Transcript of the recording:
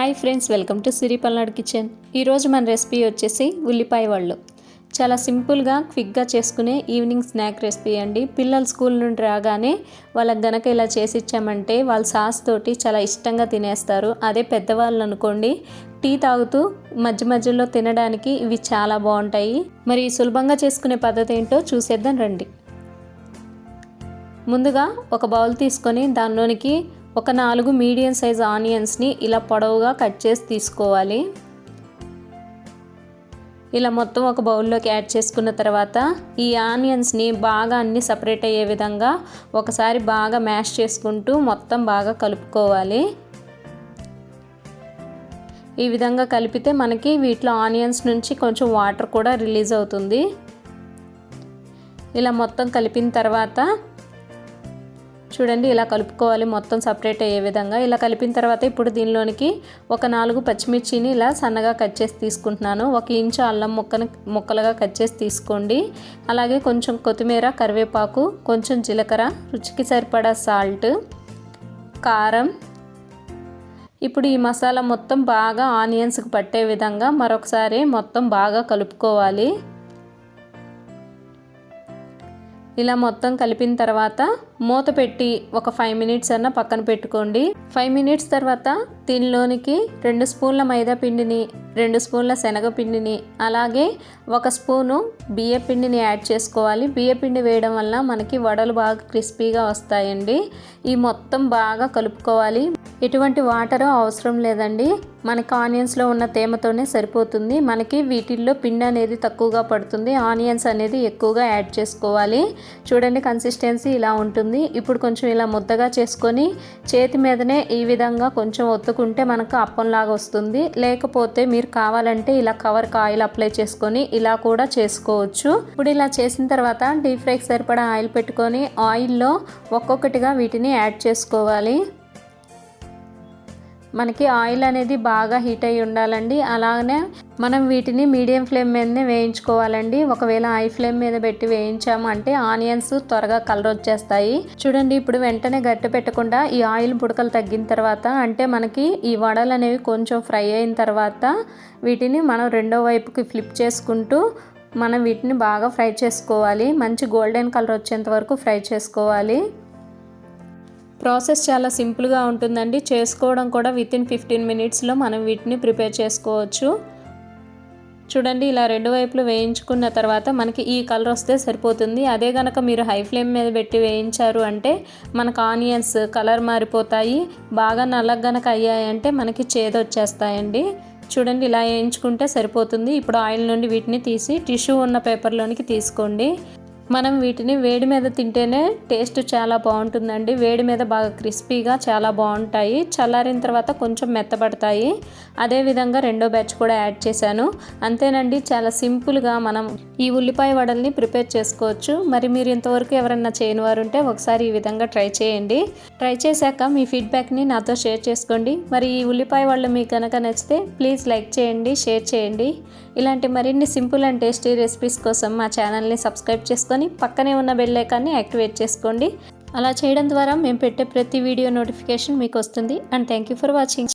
Hi friends welcome to Siri Palnadu kitchen. ఈరోజు మన recipe వచ్చేసి ఉల్లిపాయ వాళ్ళు. చాలా సింపుల్గా క్విక్గా చేసుకునే ఈవినింగ్ స్నాక్ రెసిపీ అండి. పిల్లలు స్కూల్ నుండి రాగానే వాళ్ళకి గనక ఇలా చేసి ఇచ్చామంటే వాళ్ళ సాస్ తోటి చాలా ఇష్టంగా తినేస్తారు. అదే పెద్దవాళ్ళు అనుకోండి టీ తాగుతూ మధ్య మధ్యలో తినడానికి ఇవి చాలా బాగుంటాయి. మరి సులభంగా చేసుకునే పద్ధతి ఏంటో చూసేద్దాం రండి. ముందుగా ఒక బౌల్ తీసుకొని దానిలోనికి ఒక నాలుగు మీడియం సైజ్ ఆనియన్స్ని ఇలా పొడవుగా కట్ చేసి తీసుకోవాలి. ఇలా మొత్తం ఒక బౌల్లోకి యాడ్ చేసుకున్న తర్వాత ఈ ఆనియన్స్ని బాగా అన్ని సపరేట్ అయ్యే విధంగా ఒకసారి బాగా మ్యాష్ చేసుకుంటూ మొత్తం బాగా కలుపుకోవాలి. ఈ విధంగా కలిపితే మనకి వీటిలో ఆనియన్స్ నుంచి కొంచెం వాటర్ కూడా రిలీజ్ అవుతుంది. ఇలా మొత్తం కలిపిన తర్వాత చూడండి ఇలా కలుపుకోవాలి. మొత్తం సపరేట్ అయ్యే విధంగా. ఇలా కలిపిన తర్వాత ఇప్పుడు దీనిలోనికి ఒక నాలుగు పచ్చిమిర్చిని ఇలా సన్నగా కట్ చేసి తీసుకుంటున్నాను. ఒక ఇంచు అల్లం ముక్కను ముక్కలుగా కట్ చేసి తీసుకోండి. అలాగే కొంచెం కొత్తిమీర కరివేపాకు కొంచెం జీలకర్ర రుచికి సరిపడా సాల్ట్ కారం. ఇప్పుడు ఈ మసాలా మొత్తం బాగా ఆనియన్స్కి పట్టే విధంగా మరొకసారి మొత్తం బాగా కలుపుకోవాలి. ఇలా మొత్తం కలిపిన తర్వాత మూత పెట్టి ఒక ఫైవ్ మినిట్స్ అన్న పక్కన పెట్టుకోండి. ఫైవ్ మినిట్స్ తర్వాత దీనిలోనికి రెండు స్పూన్ల మైదా పిండిని రెండు స్పూన్ల శనగపిండిని అలాగే ఒక స్పూను బియ్య పిండిని యాడ్ చేసుకోవాలి. బియ్య పిండి వేయడం వల్ల మనకి వడలు బాగా క్రిస్పీగా వస్తాయండి. ఈ మొత్తం బాగా కలుపుకోవాలి. ఎటువంటి వాటర్ అవసరం లేదండి. మనకి ఆనియన్స్లో ఉన్న తేమతోనే సరిపోతుంది. మనకి వీటిల్లో పిండి అనేది తక్కువగా పడుతుంది. ఆనియన్స్ అనేది ఎక్కువగా యాడ్ చేసుకోవాలి. చూడండి కన్సిస్టెన్సీ ఇలా ఉంటుంది. ఇప్పుడు కొంచెం ఇలా ముద్దగా చేసుకొని చేతి మీదనే ఈ విధంగా కొంచెం ఒత్తుకుంటే మనకు అప్పంలాగా వస్తుంది. లేకపోతే మీరు కావాలంటే ఇలా కవర్కి ఆయిల్ అప్లై చేసుకొని ఇలా కూడా చేసుకోవచ్చు. ఇప్పుడు ఇలా చేసిన తర్వాత డీప్ ఫ్రైకి సరిపడా ఆయిల్ పెట్టుకొని ఆయిల్లో ఒక్కొక్కటిగా వీటిని యాడ్ చేసుకోవాలి. మనకి ఆయిల్ అనేది బాగా హీట్ అయి ఉండాలండి. అలానే మనం వీటిని మీడియం ఫ్లేమ్ మీదనే వేయించుకోవాలండి. ఒకవేళ హై ఫ్లేమ్ మీద పెట్టి వేయించాము అంటే ఆనియన్స్ త్వరగా కలర్ వచ్చేస్తాయి. చూడండి ఇప్పుడు వెంటనే గట్టి పెట్టకుండా ఈ ఆయిల్ బుడకలు తగ్గిన తర్వాత అంటే మనకి ఈ వడలు అనేవి కొంచెం ఫ్రై అయిన తర్వాత వీటిని మనం రెండో వైపుకి ఫ్లిప్ చేసుకుంటూ మనం వీటిని బాగా ఫ్రై చేసుకోవాలి. మంచి గోల్డెన్ కలర్ వచ్చేంత వరకు ఫ్రై చేసుకోవాలి. ప్రాసెస్ చాలా సింపుల్గా ఉంటుందండి. చేసుకోవడం కూడా విత్ ఇన్ ఫిఫ్టీన్ మినిట్స్లో మనం వీటిని ప్రిపేర్ చేసుకోవచ్చు. చూడండి ఇలా రెండు వైపులు వేయించుకున్న తర్వాత మనకి ఈ కలర్ వస్తే సరిపోతుంది. అదే కనుక మీరు హై ఫ్లేమ్ మీద పెట్టి వేయించారు అంటే మనకు ఆనియన్స్ కలర్ మారిపోతాయి. బాగా నల్లగ గనక అయ్యాయంటే మనకి చేదొచ్చేస్తాయండి చూడండి ఇలా వేయించుకుంటే సరిపోతుంది. ఇప్పుడు ఆయిల్ నుండి వీటిని తీసి టిష్యూ ఉన్న పేపర్లోనికి తీసుకోండి. మనం వీటిని వేడి మీద తింటేనే టేస్ట్ చాలా బాగుంటుందండి. వేడి మీద బాగా క్రిస్పీగా చాలా బాగుంటాయి. చల్లారిన తర్వాత కొంచెం మెత్తబడతాయి. అదేవిధంగా రెండో బ్యాచ్ కూడా యాడ్ చేశాను. అంతేనండి చాలా సింపుల్గా మనం ఈ ఉల్లిపాయ వడల్ని ప్రిపేర్ చేసుకోవచ్చు. మరి మీరు ఇంతవరకు ఎవరన్నా చేయని వారు ఉంటే ఒకసారి ఈ విధంగా ట్రై చేయండి. ట్రై చేశాక మీ ఫీడ్బ్యాక్ని నాతో షేర్ చేసుకోండి. మరి ఈ ఉల్లిపాయ వాళ్ళు మీకు కనుక నచ్చితే ప్లీజ్ లైక్ చేయండి షేర్ చేయండి. ఇలాంటి మరిన్ని సింపుల్ అండ్ టేస్టీ రెసిపీస్ కోసం మా ఛానల్ని సబ్స్క్రైబ్ చేసుకొని పక్కనే ఉన్న బెల్ ఐకాన్ని యాక్టివేట్ చేసుకోండి. అలా చేయడం ద్వారా మేము పెట్టే ప్రతి వీడియో నోటిఫికేషన్ మీకు వస్తుంది. And thank you for watching